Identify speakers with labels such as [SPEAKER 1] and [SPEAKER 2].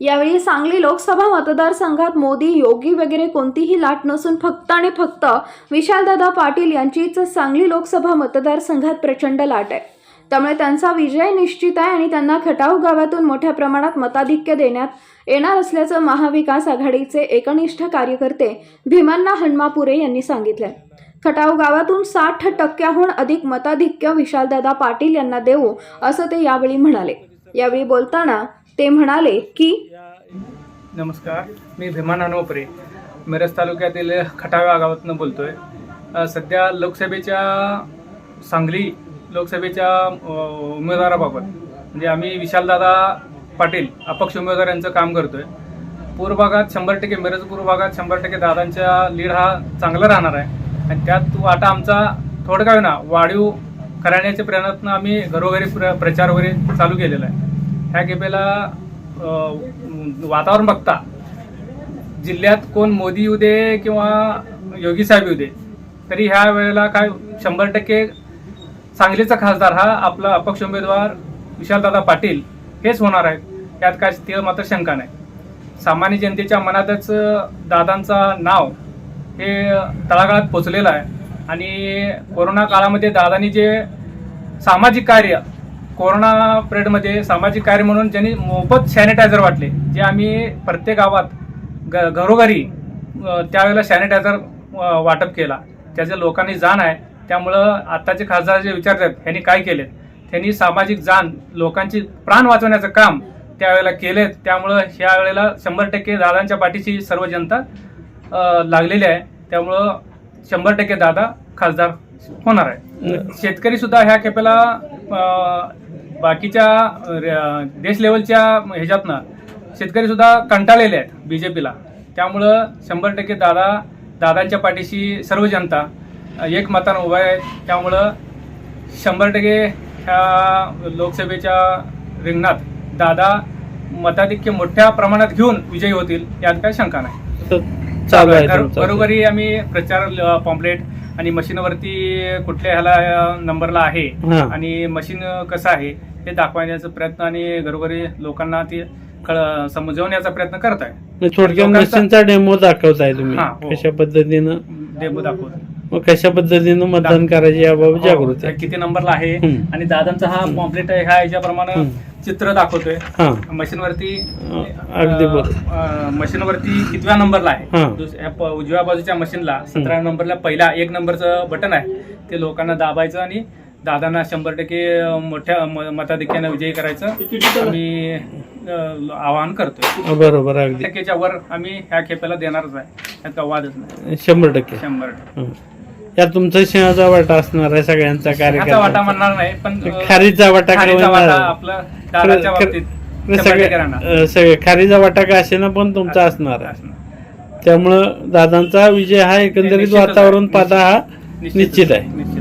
[SPEAKER 1] यावेळी सांगली लोकसभा मतदारसंघात मोदी योगी वगैरे कोणतीही लाट नसून फक्त आणि फक्त विशालदादा पाटील यांचीच सांगली लोकसभा मतदारसंघात प्रचंड लाट आहे. त्यामुळे त्यांचा विजय निश्चित आहे आणि त्यांना खटाव गावातून मोठ्या प्रमाणात मताधिक्य देण्यात येणार असल्याचं महाविकास आघाडीचे एकनिष्ठ कार्यकर्ते भीमन्ना हनमापुरे यांनी सांगितलं खटाव गावातून साठ टक्क्याहून अधिक मताधिक्य विशालदादा पाटील यांना देऊ असं ते यावेळी म्हणाले. यावेळी बोलताना ते म्हणाले की
[SPEAKER 2] नमस्कार मी भीमान अनोपरे मिरज तालुक्यातील खटाव गावातून बोलतोय. बोलतो आहे सध्या लोकसभेच्या सांगली लोकसभेच्या उमेदवाराबाबत म्हणजे आम्ही विशालदादा पाटील अपक्ष उमेदवार यांचं काम करतो आहे पूर्व भागात शंभर टक्के मिरज पूर्व भागात शंभर टक्के दादांच्या लीड हा चांगला राहणार आहे. आणि त्यात आता आमचा थोडं काय ना वाढीव करण्याचे प्रयत्न आम्ही घरोघरी प्र प्रचार वगैरे चालू केलेला आहे. ह्या खेपेला वातावरण बघता जिल्ह्यात कोण मोदी येऊ दे किंवा योगी साहेब येऊ दे तरी ह्या वेळेला काय शंभर टक्के सांगलीचा खासदार हा आपला अपक्ष उमेदवार विशालदादा पाटील हेच होणार आहेत. यात काय ते मात्र शंका नाही. सामान्य जनतेच्या मनातच दादांचा नाव हे तळागाळात पोचलेलं आहे. आणि कोरोना काळामध्ये दादांनी जे सामाजिक कार्य कोरोना पिरियडमध्ये सामाजिक कार्य म्हणून ज्यांनी मोफत सॅनिटायझर वाटले जे आम्ही प्रत्येक गावात ग घरोघरी त्यावेळेला सॅनिटायझर वाटप केला. त्याचे लोकांनी जाण आहे. त्यामुळं आत्ताचे खासदार जे विचारतात ह्यांनी काय केलेत? त्यांनी सामाजिक जाण लोकांची प्राण वाचवण्याचं काम त्यावेळेला केलेत. त्यामुळं ह्या वेळेला शंभर टक्के दादांच्या पाठीची सर्व जनता लागलेली आहे. त्यामुळं शंभर टक्के दादा खासदार होणार आहे. शेतकरी सुद्धा ह्या खेपेला बाकीच्या देश लेवलच्या ह्याच्यातनं शेतकरी सुद्धा कंटाळलेले आहेत बीजेपीला. त्यामुळं शंभर टक्के दादा दादांच्या पाठीशी सर्व जनता एक मतानं उभा आहे. त्यामुळं शंभर टक्के ह्या लोकसभेच्या रिंगणात दादा मताधिक्य मोठ्या प्रमाणात घेऊन विजयी होतील यात काही शंका नाही.
[SPEAKER 3] चालू आहे तुमचं.
[SPEAKER 2] घरोघरी आम्ही प्रचार पॉम्पलेट आणि मशीनवरती कुठल्या ह्याला नंबरला आहे
[SPEAKER 3] हा.
[SPEAKER 2] आणि मशीन कसं आहे हे दाखवण्याचा प्रयत्न आणि घरोघरी लोकांना ते कळ- समजवण्याचा प्रयत्न करत आहे
[SPEAKER 3] म्हणजे थोडक्यात
[SPEAKER 2] लोकांचा-
[SPEAKER 3] मशीनचा डेमो दाखवताय तुम्ही
[SPEAKER 2] हा, हो.
[SPEAKER 3] कशा पद्धतीनं
[SPEAKER 2] डेमो दाखवत
[SPEAKER 3] मग कशा पद्धतीनं मतदान करायचे याबाबत जागृत आहे?
[SPEAKER 2] किती नंबरला आहे?
[SPEAKER 3] हम्म.
[SPEAKER 2] आणि दादांचा हा पॉम्पलेट आहे ह्या याच्याप्रमाणे
[SPEAKER 3] हम्म.
[SPEAKER 2] चित्र दाखवतोय.
[SPEAKER 3] हा.
[SPEAKER 2] मशीनवरती
[SPEAKER 3] अगदी बरोबर.
[SPEAKER 2] मशीनवरती कितव्या नंबरला आहे?
[SPEAKER 3] हा.
[SPEAKER 2] दुस- ह्या प- उजव्या बाजूच्या मशीनला सतरा नंबरला पहिला एक नंबरचं बटन आहे. ते लोकांना दाबायचं आणि दादांना शंभर टक्के मोठ्या म- मताधिक्यानं विजयी करायचं. आम्ही अ, आवाहन करतोय.
[SPEAKER 3] बरोबर अगदी.
[SPEAKER 2] टक्केच्या वर आम्ही ह्या खेपेला देणारच आहे. यात काही वादच नाही.
[SPEAKER 3] शंभर टक्के.
[SPEAKER 2] शंभर टक्के.
[SPEAKER 3] हं. यात तुमचा सिंहाचा वाटा असणार आहे सगळ्यांचा
[SPEAKER 2] ह्याचा वाटा
[SPEAKER 3] कार्यक्रम
[SPEAKER 2] म्हणणार नाही पण अ,
[SPEAKER 3] खारीचा वाटा
[SPEAKER 2] खारीचा वाटा
[SPEAKER 3] करणार.
[SPEAKER 2] आपला दादाच्या
[SPEAKER 3] खरं-
[SPEAKER 2] बाबतीत
[SPEAKER 3] खरं
[SPEAKER 2] शंभर
[SPEAKER 3] सगळे
[SPEAKER 2] टक्के राहणार.
[SPEAKER 3] अ, सगळे खारीचा वाटा का असेना पण तुमचा असणार आहे
[SPEAKER 2] असणार.
[SPEAKER 3] त्यामुळं दादांचा विजय हा एकंदरित
[SPEAKER 2] निश्चितच आहे.
[SPEAKER 3] वातावरण पाहता हा. निश्चित आहे
[SPEAKER 2] निश्चित